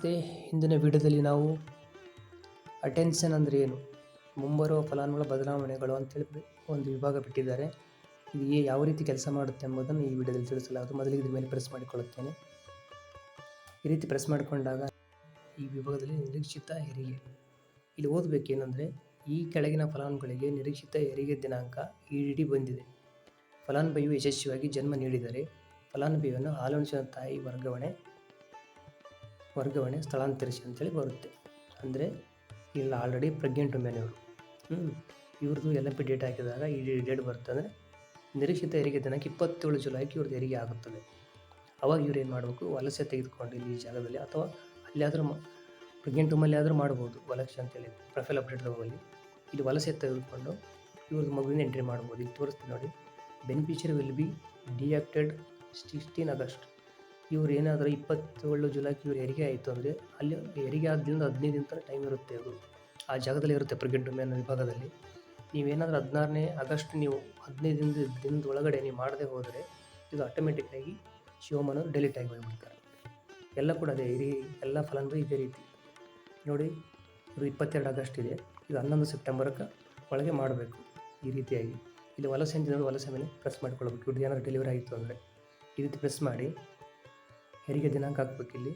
ಹಿಂದಿನ ವಿಡಿಯೋದಲ್ಲಿ ನಾವು ಅಟೆನ್ಷನ್ ಅಂದರೆ ಏನು? ಮುಂಬರುವ ಫಲಾನುಗಳ ಬದಲಾವಣೆಗಳು ಅಂತೇಳಿ ಒಂದು ವಿಭಾಗ ಬಿಟ್ಟಿದ್ದಾರೆ. ಇದು ಯಾವ ರೀತಿ ಕೆಲಸ ಮಾಡುತ್ತೆ ಎಂಬುದನ್ನು ಈ ವಿಡಿಯೋದಲ್ಲಿ ತಿಳಿಸಲಾಗುವುದು. ಮೊದಲಿಗೆ ಇದ್ರ ಮೇಲೆ ಪ್ರೆಸ್ ಮಾಡಿಕೊಳ್ಳುತ್ತೇನೆ. ಈ ರೀತಿ ಪ್ರೆಸ್ ಮಾಡಿಕೊಂಡಾಗ ಈ ವಿಭಾಗದಲ್ಲಿ ನಿರೀಕ್ಷಿತ ಹೆರಿಗೆ. ಇಲ್ಲಿ ಓದಬೇಕೇನೆಂದರೆ, ಈ ಕೆಳಗಿನ ಫಲಾನುಗಳಿಗೆ ನಿರೀಕ್ಷಿತ ಹೆರಿಗೆ ದಿನಾಂಕ ಈಡಿ ಬಂದಿದೆ. ಫಲಾನುಭವಿಯು ಯಶಸ್ವಿಯಾಗಿ ಜನ್ಮ ನೀಡಿದರೆ, ಫಲಾನುಭವಿಯನ್ನು ಹಾಲುಣಿಸಿದ ತಾಯಿ ವರ್ಗಾವಣೆ ವರ್ಗಾವಣೆ ಸ್ಥಳಾಂತರಿಸಿ ಅಂತೇಳಿ ಬರುತ್ತೆ. ಅಂದರೆ ಇಲ್ಲ ಆಲ್ರೆಡಿ ಪ್ರೆಗ್ನೆಂಟ್ ಮೇನ್ ಇವರು. ಹ್ಞೂ ಇವ್ರದ್ದು ಎಲ್ ಪಿ ಡೇಟ್ ಹಾಕಿದಾಗ ಈ ಡೇಟ್ ಬರುತ್ತೆ. ಅಂದರೆ ನಿರೀಕ್ಷಿತ ಹೆರಿಗೆ ದಿನಕ್ಕೆ ಇಪ್ಪತ್ತೇಳು ಜುಲೈಗೆ ಇವ್ರದ್ದು ಹೆರಿಗೆ ಆಗುತ್ತದೆ. ಅವಾಗ ಇವ್ರು ಏನು ಮಾಡಬೇಕು? ವಲಸೆ ತೆಗೆದುಕೊಂಡು ಇಲ್ಲಿ ಈ ಜಾಗದಲ್ಲಿ ಅಥವಾ ಅಲ್ಲಿಯಾದರೂ ಪ್ರೆಗ್ನೆಂಟ್ ವುಮಲ್ಲಿ ಆದರೂ ಮಾಡ್ಬೋದು. ವಲಸೆ ಅಂತೇಳಿ ಪ್ರೊಫೈಲ್ ಅಪ್ಡೇಟ್ ತಗೋಲ್ಲಿ ಇಲ್ಲಿ ವಲಸೆ ತೆಗೆದುಕೊಂಡು ಇವ್ರದ್ದು ಮಗುವಿನ ಎಂಟ್ರಿ ಮಾಡ್ಬೋದು. ಇಲ್ಲಿ ತೋರಿಸ್ತೀನಿ ನೋಡಿ. Beneficiary will be deducted sixteen August ಇವ್ರು ಏನಾದರೂ ಇಪ್ಪತ್ತೇಳು ಜುಲೈಗೆ ಇವ್ರು ಹೆರಿಗೆ ಆಯಿತು ಅಂದರೆ ಅಲ್ಲಿ ಹೆರಿಗೆ ಆದ್ದರಿಂದ ಹದಿನೈದು ದಿನ ತನಕ ಟೈಮ್ ಇರುತ್ತೆ ಅದು. ಆ ಜಾಗದಲ್ಲಿ ಇರುತ್ತೆ ಪ್ರೆಗ್ನೆಂಟ್ ಮೇನ್ ವಿಭಾಗದಲ್ಲಿ. ನೀವೇನಾದರೂ ಹದಿನಾರನೇ ಆಗಸ್ಟ್ ನೀವು ಹದಿನೈದು ದಿನದ ದಿನದ ಒಳಗಡೆ ನೀವು ಮಾಡದೆ ಹೋದರೆ ಇದು ಆಟೋಮೆಟಿಕ್ಕಾಗಿ ಶಿವಮನ ಡೆಲಿಟ್ ಆಗಿ ಹೋಗ್ಬಿಡ್ತಾರೆ. ಎಲ್ಲ ಕೂಡ ಅದೇ ಈ ರೀ- ಎಲ್ಲ ಫಲಾನುಭವಿ ಇದೇ ರೀತಿ. ನೋಡಿ ಇದು ಇಪ್ಪತ್ತೆರಡು ಆಗಸ್ಟ್ ಇದೆ. ಇದು ಹನ್ನೊಂದು ಸೆಪ್ಟೆಂಬರ್ಗೆ ಒಳಗೆ ಮಾಡಬೇಕು ಈ ರೀತಿಯಾಗಿ. ಇಲ್ಲಿ ವಲಸೆ ಅಂತ ವಲಸೆ ಮೇಲೆ ಪ್ರೆಸ್ ಮಾಡಿಕೊಳ್ಬೇಕು. ಇದು ಏನಾದ್ರು ಡೆಲಿವರಿ ಆಯಿತು ಅಂದರೆ ಈ ರೀತಿ ಪ್ರೆಸ್ ಮಾಡಿ ಹೆರಿಗೆ ದಿನಾಂಕ ಹಾಕ್ಬೇಕು ಇಲ್ಲಿ.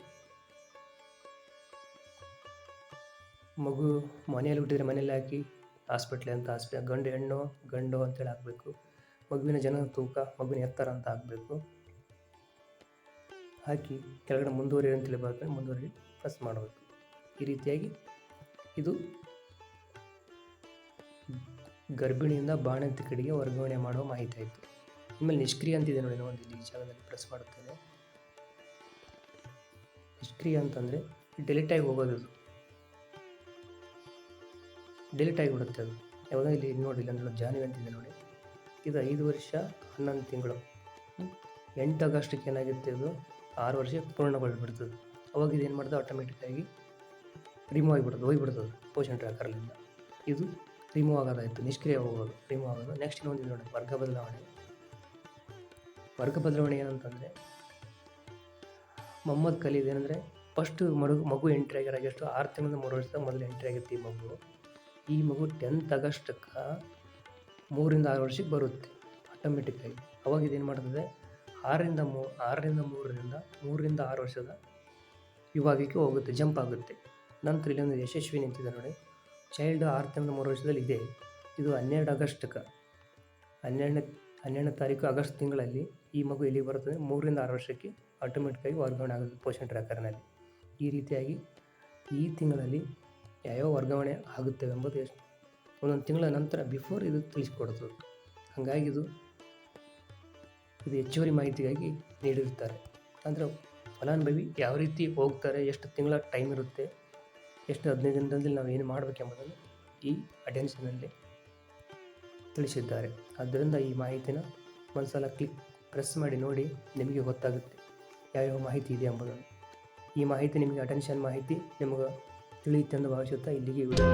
ಮಗು ಮನೆಯಲ್ಲಿ ಹುಟ್ಟಿದ್ರೆ ಮನೇಲಿ ಹಾಕಿ ಹಾಸ್ಪಿಟ್ಲ್ ಅಂತ ಹಾಸ್ಪಿಟಲ್, ಗಂಡು ಹೆಣ್ಣು, ಗಂಡು ಅಂತೇಳಿ ಹಾಕ್ಬೇಕು. ಮಗುವಿನ ಜನ ತೂಕ, ಮಗುವಿನ ಎತ್ತರ ಅಂತ ಹಾಕಬೇಕು. ಹಾಕಿ ಕೆಳಗಡೆ ಮುಂದುವರಿ ಅಂತೇಳಿ ಬರುತ್ತೆ ಮುಂದುವರಿ ಪ್ರೆಸ್ ಮಾಡಬೇಕು. ಈ ರೀತಿಯಾಗಿ ಇದು ಗರ್ಭಿಣಿಯಿಂದ ಬಾಣಂತಿ ಕಡೆಗೆ ವರ್ಗಾವಣೆ ಮಾಡುವ ಮಾಹಿತಿ ಆಯಿತು. ಆಮೇಲೆ ನಿಷ್ಕ್ರಿಯ ಅಂತಿದೆ ನೋಡಿ ನಾನು ಒಂದು ಇಲ್ಲಿ ಈ ಜಾಗದಲ್ಲಿ ಪ್ರೆಸ್ ಮಾಡುತ್ತೇನೆ. ನಿಷ್ಕ್ರಿಯ ಅಂತಂದರೆ ಡಿಲೀಟ್ ಆಗಿ ಹೋಗೋದು ಅದು. ಡಿಲೀಟ್ ಆಗಿಬಿಡುತ್ತೆ ಅದು. ಯಾವುದೋ ಇಲ್ಲಿ ನೋಡಿ ಇಲ್ಲ ಜಾನಿ ಅಂತಿದೆ ನೋಡಿ. ಇದು ಐದು ವರ್ಷ ಹನ್ನೊಂದು ತಿಂಗಳು. ಎಂಟು ಆಗಸ್ಟಿಗೆ ಏನಾಗುತ್ತೆ ಇದು? ಆರು ವರ್ಷ ಪೂರ್ಣಗೊಳ್ಬಿಡ್ತದೆ ಅವಾಗ ಇದು ಏನು ಮಾಡ್ತದೆ? ಆಟೋಮೆಟಿಕ್ಕಾಗಿ ರಿಮೂವ್ ಆಗಿಬಿಡ್ತದೆ, ಹೋಗಿಬಿಡ್ತದೆ ಪೋಷನ್ ಟ್ರ್ಯಾಕರ್ಲಿಂದ ಇದು ರಿಮೂವ್ ಆಗೋದಾಯಿತು ನಿಷ್ಕ್ರಿಯ ಹೋಗೋದು ರಿಮೂವ್ ಆಗೋದು. ನೆಕ್ಸ್ಟ್ ಇನ್ನೊಂದು ನೋಡಿ, ವರ್ಗ ಬದಲಾವಣೆ. ವರ್ಗ ಬದಲಾವಣೆ ಏನಂತಂದರೆ ಮೊಹಮ್ಮದ್ ಖಲೀದ್ ಏನಂದರೆ ಫಸ್ಟ್ ಮಗು ಮಗು ಎಂಟ್ರಿ ಆಗ್ಯಾರ ಎಷ್ಟು ಆರು ತಿಂಗಳಿಂದ ಮೂರು ವರ್ಷದ ಮೊದಲು ಎಂಟ್ರಿ ಆಗಿತ್ತು ಈ ಮಗು. ಈ ಮಗು ಟೆಂತ್ ಆಗಸ್ಟಕ್ಕೆ ಮೂರಿಂದ ಆರು ವರ್ಷಕ್ಕೆ ಬರುತ್ತೆ ಆಟೋಮೆಟಿಕ್ಕಾಗಿ ಅವಾಗ ಇದೇನು ಮಾಡ್ತದೆ, ಆರರಿಂದ ಮೂ, ಆರರಿಂದ ಮೂರರಿಂದ ಮೂರರಿಂದ ಆರು ವರ್ಷದ ವಿಭಾಗಕ್ಕೆ ಹೋಗುತ್ತೆ ಜಂಪ್ ಆಗುತ್ತೆ. ನಂತರ ಇಲ್ಲೊಂದು ಯಶಸ್ವಿ ನಿಂತಿದೆ ನೋಡಿ. ಚೈಲ್ಡ್ ಆರು ತಿಂಗಳ ಮೂರು ವರ್ಷದಲ್ಲಿ ಇದೆ. ಇದು ಹನ್ನೆರಡು ಆಗಸ್ಟಕ್ಕೆ ಹನ್ನೆರಡನೇ ಹನ್ನೆರಡನೇ ತಾರೀಕು ಆಗಸ್ಟ್ ತಿಂಗಳಲ್ಲಿ ಈ ಮಗು ಇಲ್ಲಿಗೆ ಬರುತ್ತದೆ? ಮೂರರಿಂದ ಆರು ವರ್ಷಕ್ಕೆ ಆಟೋಮೆಟಿಕ್ಕಾಗಿ ವರ್ಗಾವಣೆ ಆಗುತ್ತೆ ಪೋಷನ್ ಟ್ರ್ಯಾಕರ್ನಲ್ಲಿ ಈ ರೀತಿಯಾಗಿ ಈ ತಿಂಗಳಲ್ಲಿ ಯಾವ್ಯಾವ ವರ್ಗಾವಣೆ ಆಗುತ್ತವೆ ಎಂಬುದು ಎಷ್ಟು ಒಂದೊಂದು ತಿಂಗಳ ನಂತರ ಬಿಫೋರ್ ಇದು ತಿಳಿಸ್ಕೊಡ್ತದೆ ಹಾಗಾಗಿ ಇದು ಇದು ಹೆಚ್ಚುವರಿ ಮಾಹಿತಿಗಾಗಿ ನೀಡಿರ್ತಾರೆ ಅಂದರೆ ಫಲಾನುಭವಿ ಯಾವ ರೀತಿ ಹೋಗ್ತಾರೆ, ಎಷ್ಟು ತಿಂಗಳ ಟೈಮ್ ಇರುತ್ತೆ, ಎಷ್ಟು ಹದಿನೈದು ದಿನದಲ್ಲಿ ನಾವು ಏನು ಮಾಡಬೇಕೆಂಬುದನ್ನು ಈ ಅಟೆನ್ಷನಲ್ಲಿ ತಿಳಿಸಿದ್ದಾರೆ. ಆದ್ದರಿಂದ ಈ ಮಾಹಿತಿನ ಒಂದು ಸಲ ಕ್ಲಿಕ್, ಪ್ರೆಸ್ ಮಾಡಿ ನೋಡಿ ನಿಮಗೆ ಗೊತ್ತಾಗುತ್ತೆ ಯಾವ್ಯಾವ ಮಾಹಿತಿ ಇದೆ ಎಂಬುದನ್ನು. ಈ ಮಾಹಿತಿ ನಿಮಗೆ ಅಟೆನ್ಷನ್ ಮಾಹಿತಿ ನಿಮಗೆ ತಿಳಿಯುತ್ತೆ ಎಂದು ಭಾವಿಸುತ್ತಾ ಇಲ್ಲಿಗೆ ವಿಡಿಯೋ